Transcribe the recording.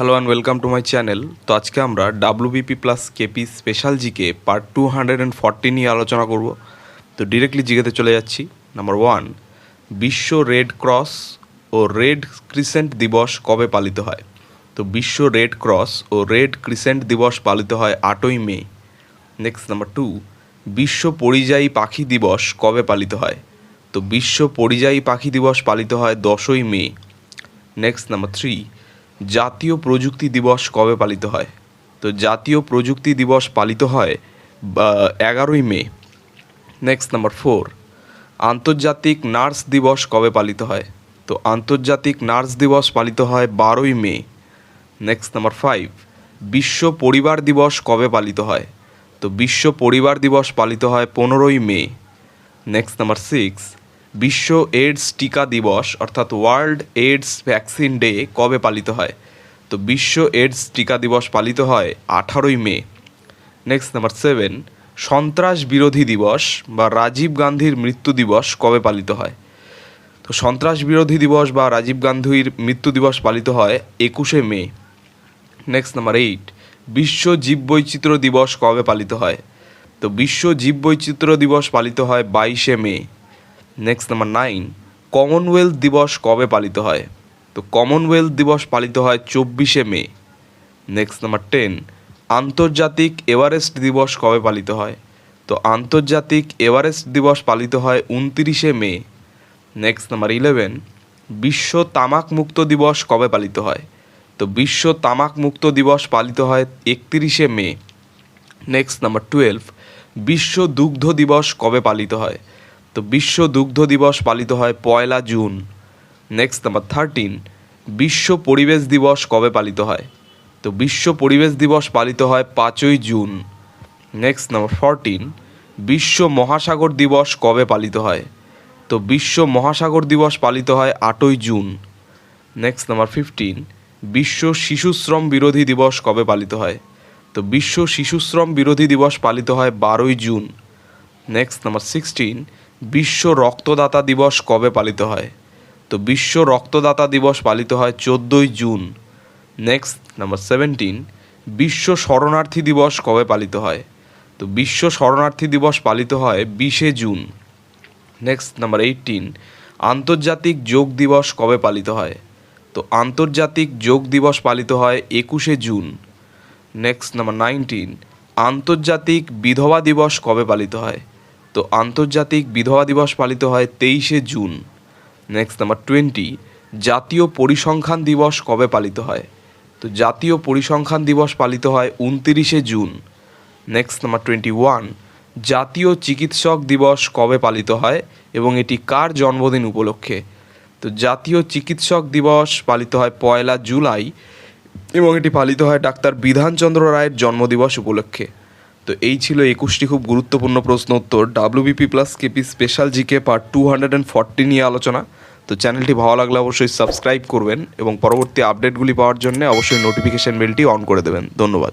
Hello and welcome to my channel তো আজকে আমরা WBP plus KP special GK part two hundred and forty নিয়ে আলোচনা করব। তো ডিরেক্টলি জিকেতে চলে যাচ্ছি। নাম্বার ওয়ান বিশ্ব রেড ক্রস ও রেড ক্রিসেন্ট দিবস কবে পালিত হয়? তো বিশ্ব রেড ক্রস ও রেড ক্রিসেন্ট দিবস পালিত হয় আটই মে। নেক্সট নাম্বার টু বিশ্ব পরিযায়ী পাখি দিবস কবে পালিত হয়? তো বিশ্ব পরিযায়ী পাখি দিবস পালিত হয় দশই মে। নেক্সট নাম্বার থ্রি জাতীয় প্রযুক্তি দিবস কবে পালিত হয়? তো জাতীয় প্রযুক্তি দিবস পালিত হয় এগারোই মে। নেক্সট নাম্বার ফোর আন্তর্জাতিক নার্স দিবস কবে পালিত হয়? তো আন্তর্জাতিক নার্স দিবস পালিত হয় বারোই মে। নেক্সট নাম্বার ফাইভ বিশ্ব পরিবার দিবস কবে পালিত হয়? তো বিশ্ব পরিবার দিবস পালিত হয় পনেরোই মে। নেক্সট নাম্বার সিক্স বিশ্ব এইডস টিকা দিবস, অর্থাৎ ওয়ার্ল্ড এইডস ভ্যাকসিন ডে কবে পালিত হয়? তো বিশ্ব এইডস টিকা দিবস পালিত হয় আঠারোই মে। নেক্সট নাম্বার সেভেন সন্ত্রাস বিরোধী দিবস বা রাজীব গান্ধীর মৃত্যু দিবস কবে পালিত হয়? তো সন্ত্রাস বিরোধী দিবস বা রাজীব গান্ধীর মৃত্যু দিবস পালিত হয় একুশে মে। নেক্সট নাম্বার এইট বিশ্ব জীববৈচিত্র্য দিবস কবে পালিত হয়? তো বিশ্ব জীববৈচিত্র্য দিবস পালিত হয় বাইশে May. Next number nine Commonwealth দিবস কবে পালিত হয়? তো কমনওয়েলথ দিবস পালিত হয় চব্বিশে মে। নেক্সট নাম্বার টেন আন্তর্জাতিক এভারেস্ট দিবস কবে পালিত হয়? তো আন্তর্জাতিক এভারেস্ট দিবস পালিত হয় উনতিরিশে মে। নেক্সট নাম্বার ইলেভেন বিশ্ব তামাক মুক্ত দিবস কবে পালিত হয়? তো বিশ্ব তামাক মুক্ত দিবস পালিত হয় একত্রিশে মে। নেক্সট নাম্বার টুয়েলভ বিশ্ব দুগ্ধ দিবস কবে পালিত হয়? তো বিশ্ব দুগ্ধ দিবস পালিত হয় পয়লা জুন। নেক্সট নাম্বার থার্টিন বিশ্ব পরিবেশ দিবস কবে পালিত হয়? তো বিশ্ব পরিবেশ দিবস পালিত হয় পাঁচই জুন। নেক্সট নাম্বার ফরটিন বিশ্ব মহাসাগর দিবস কবে পালিত হয়? তো বিশ্ব মহাসাগর দিবস পালিত হয় আটই জুন। নেক্সট নাম্বার ফিফটিন বিশ্ব শিশুশ্রম বিরোধী দিবস কবে পালিত হয়? তো বিশ্ব শিশুশ্রম বিরোধী দিবস পালিত হয় বারোই জুন। নেক্সট নাম্বার সিক্সটিন বিশ্ব রক্তদাতা দিবস কবে পালিত হয়? তো বিশ্ব রক্তদাতা দিবস পালিত হয় চোদ্দোই জুন। নেক্সট নাম্বার সেভেন্টিন বিশ্ব শরণার্থী দিবস কবে পালিত হয়? তো বিশ্ব শরণার্থী দিবস পালিত হয় বিশে জুন। নেক্সট নাম্বার এইটিন আন্তর্জাতিক যোগ দিবস কবে পালিত হয়? তো আন্তর্জাতিক যোগ দিবস পালিত হয় একুশে জুন। নেক্সট নাম্বার নাইনটিন আন্তর্জাতিক বিধবা দিবস কবে পালিত হয়? তো আন্তর্জাতিক বিধবা দিবস পালিত হয় তেইশে জুন। নেক্সট নাম্বার টোয়েন্টি জাতীয় পরিসংখ্যান দিবস কবে পালিত হয়? তো জাতীয় পরিসংখ্যান দিবস পালিত হয় উনতিরিশে June. Next number twenty one জাতীয় চিকিৎসক দিবস কবে পালিত হয় এবং এটি কার জন্মদিন উপলক্ষে? তো জাতীয় চিকিৎসক দিবস পালিত হয় পয়লা জুলাই এবং এটি পালিত হয় ডাক্তার বিধানচন্দ্র রায়ের জন্মদিবস উপলক্ষে। তো এই ছিল একুশটি খুব গুরুত্বপূর্ণ প্রশ্ন উত্তর। WBP plus KP special GK part two hundred and forty নিয়ে আলোচনা। তো চ্যানেলটি ভালো লাগলে অবশ্যই সাবস্ক্রাইব করবেন এবং পরবর্তী আপডেটগুলি পাওয়ার জন্য অবশ্যই নোটিফিকেশান বেলটি অন করে দেবেন। ধন্যবাদ।